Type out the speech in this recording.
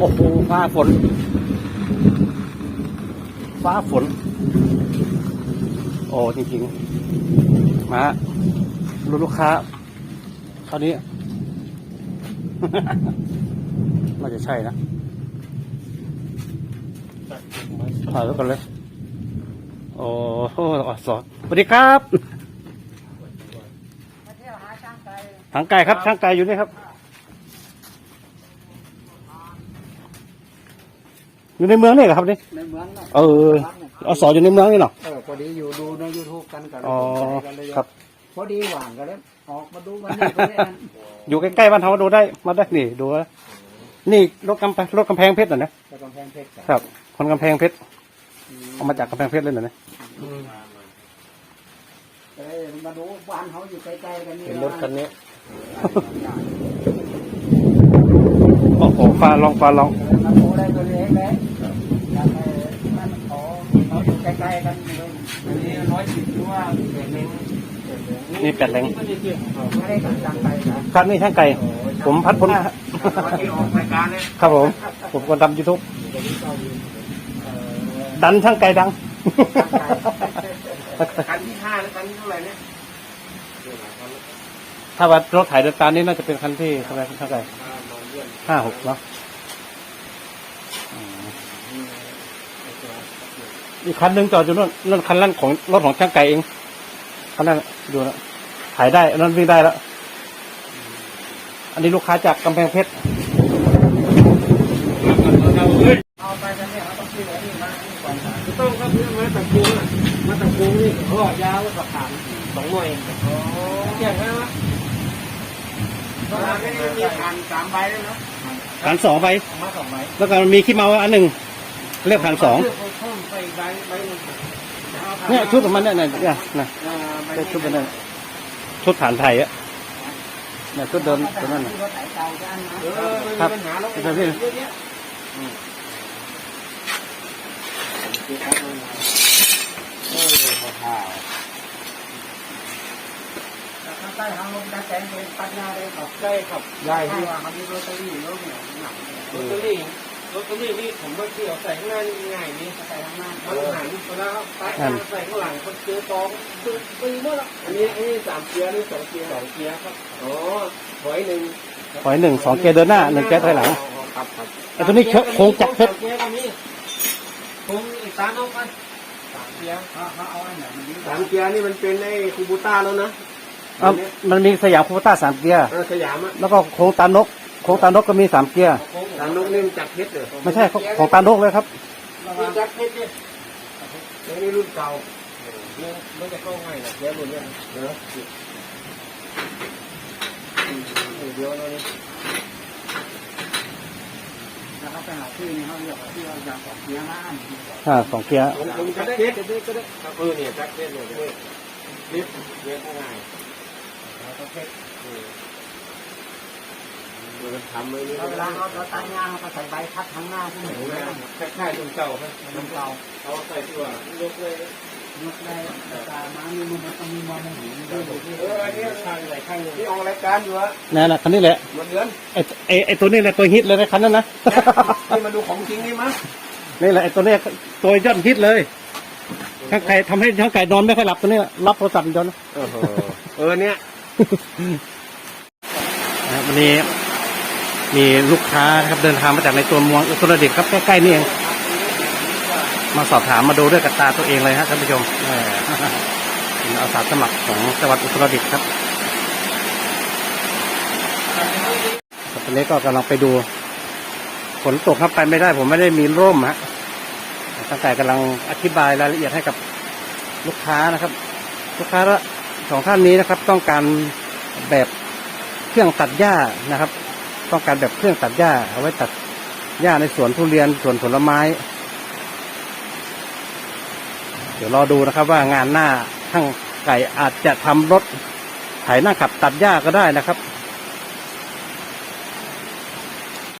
โอ้โหฟ้าฝน ฟ้าฝน โอ้จริงๆ มาลูลูกค้าคราวนี้ น่าจะใช่นะถ่ายไว้ก่อนเลย โอ้โหอสอสวัสดีครับมาเที่ยวหาช่างไก่ทางไก่ครับช่างไก่อยู่นี่ครับ อยู่ในเมืองนี่เหรอครับนี่ ในเมืองน่ะเออ อสออยู่ในเมืองนี่เหรอ เออพอดีอยู่ดูในยูทูบกันกันอ๋อกันเลยครับ พอดีว่างกันเลยออกมาดูวันนี้ก็เลยอันอยู่ใกล้ๆบ้านเราดูได้มาได้นี่ดูนะนี่รถกำแพงรถกำแพงเพชรเหรอนะไปกำแพงเพชรกันครับ คนกำแพงเพชรเอามาจากกำแพงเพชรเลยเหรอเนี่ยก็เลยมาดูบ้านเขาอยู่ใกล้ๆกันนี่เห็นรถคันนี้โอ้โหฟ้าลองฟ้าลอง มาดูได้ตัวเล็กเลยอยากให้มันขอเขาอยู่ ใกล้ๆกันเลยอันนี้ร้อยสิบหรือว่าเด็กเล็กนี่แปดแรงไม่ได้กันจังไปนะครับนี่ช่างไก่ ผมพัดพลที่ออกรายการเนี่ยครับผม ผมคนทำยูทูบเดี๋ยวนี้ก็มีเอ่อดันช่างไก่ดัง คันที่ห้าหรือคันที่เท่าไหร่เนี่ยถ้าว่ารถถ่ายเดินตามนี่น่าจะเป็นคันที่เท่าไหร่เท่าไหร่ห้าหกเนาะอืม อีกคันหนึ่งจอดอยู่นู่นนั่นคันนั้นของรถของช่างไก่เองคันนั้นดูแล้วถ่ายได้อันนั้นวิ่งได้แล้ว อันนี้ลูกค้าจากกำแพงเพชรเอาไปกันเนี่ยเราต้องซื้ออันนี้มาอันนี้ก่อนต้องครับเรื่องมาตะกูอะมาตะกูนี่เขาบอกยาวแล้วก็ผ่านสองหน่วยเกี่ยงไหมวะก็ไม่ได้มีผ่านสามใบเลยเนาะขันสองไปมาสองใบแล้วก็มีขี้เมาอันหนึ่งเรียกขันสอง ใบใบหนึงเนี่ยชุดของมันเนี่ยเนี่ยเนี่ยนะชุดเป็นนั่นชุดฐานไทยอะเนี่ยชุดเดิมตัวนั้นน่ะรถไถเก่าจะอันนะเออไม่ครับปัญหาแล้วครับพี่เออพอข่าวข้างใต้ทางลมจะแสงเป็นปัญญาได้ครับได้ครับได้ที่ว่ามันมีโรตารี่แล้วเนี่ยหนักลอตเตอ รี่ลอตเตอรี่นี่ผมว่าที่เอาใส่ข้างหน้านี่ง่ายนี่ใส่ทางหน้ามันหันเวลาเอาใส่ข้างใส่ข้างหลังมันเจอตองตึ้งตึ้งหมดละอันนี้อันนี้สามเกียร์นี่สองเกียร์สองเกียร์ครับอ๋อถอยหนึ่งถอยหนึ่งสองเกียร์เดินหน้าหนึ่งเกียร์ถอยหลังครับครับไอ้ตัวนี้โค้งจักรเพชรเกียร์ก็มีโค้งอีกสามเอากันสามเกียร์เขาเขาเอาอันไหนมันดีสามเกียร์นี่มันเป็นไอ้คูบูต้าแล้วนะอะมันมีสยามคูปต้าสามเกียร์เออสยามอะแล้วก็โค้งตานกโค้งตานกก็มีสามเกียร์ สามนกนี่มันจากเพชรเหรอไม่ใช่ของของตานกเลยครับนี่จากเพชรเนี่ยแล้วนี่รุ่นเก่าเนี่ยไม่จะเข้าง่ายนะเกียร์รุ่นเนี้ยเนอะเดี๋ยวเราเนี่ยแล้วเขาไปหาที่นี่เขาเรียกว่าที่เราอยากของเสียงอันอ่าสองเกียร์ผมผมจากเพชรก็ได้ก็ได้ครับเออเนี่ยจากเพชรเนี่ยเนี่ยเพชรเรียกง่ายแล้วก็เพชรเออเดี๋ยว มันทำเลยนี่แล้วเวลาเขาเราตั้งงานเขาก็ใส่ใบพัดทางหน้าที่หนูเลยคล้ายๆรุ่นเก่าครับน้ำเปล่าเขาใส่ตัวยกเลยยกได้แต่ตามามีมันต้องมีมองหูด้วยที่เอออันนี้ข้างไหนข้างหนึ่งที่ออกรายการอยู่อะนั่นแหละคันนี้แหละหมดเดือนไอ้ไอ้ไอ้ตัวนี้แหละตัวฮิตเลยนะคันนั้นนะนี่มาดูของจริงนี่มั้ยนี่แหละไอ้ตัวเนี้ยตัวยอดฮิตเลยช่างไก่ทำให้ช่างไก่นอนไม่ค่อยหลับตัวนี้แหละรับโทรศัพท์จนเออเออเนี่ยนะครับวันนี้ มีลูกค้านะครับเดินทางมาจากในตัวเมืองอุตรดิตถ์ครับใกล้ๆนี่เอง มาสอบถามมาดูด้วยกับตาตัวเองเลยครับท่านผู้ชมเป็นอาสาสมัครของจังหวัดอุตรดิตถ์ครับครับตอนนี้ก็กำลังไปดูฝนตกครับไปไม่ได้ ผมไม่ได้มีร่มฮะตั้งแต่กำลังอธิบายรายละเอียดให้กับลูกค้านะครับ ลูกค้าละสองท่านนี้นะครับ ต้องการแบบเครื่องตัดหญ้านะครับ ต้องการแบบเครื่องตัดหญ้า เอาไว้ตัดหญ้าในสวนทุเรียนสวนผลไม้ เดี๋ยวรอดูนะครับว่างานหน้าทั้งไก่อาจจะทำรถไถหน้าขับตัดหญ้าก็ได้นะครับ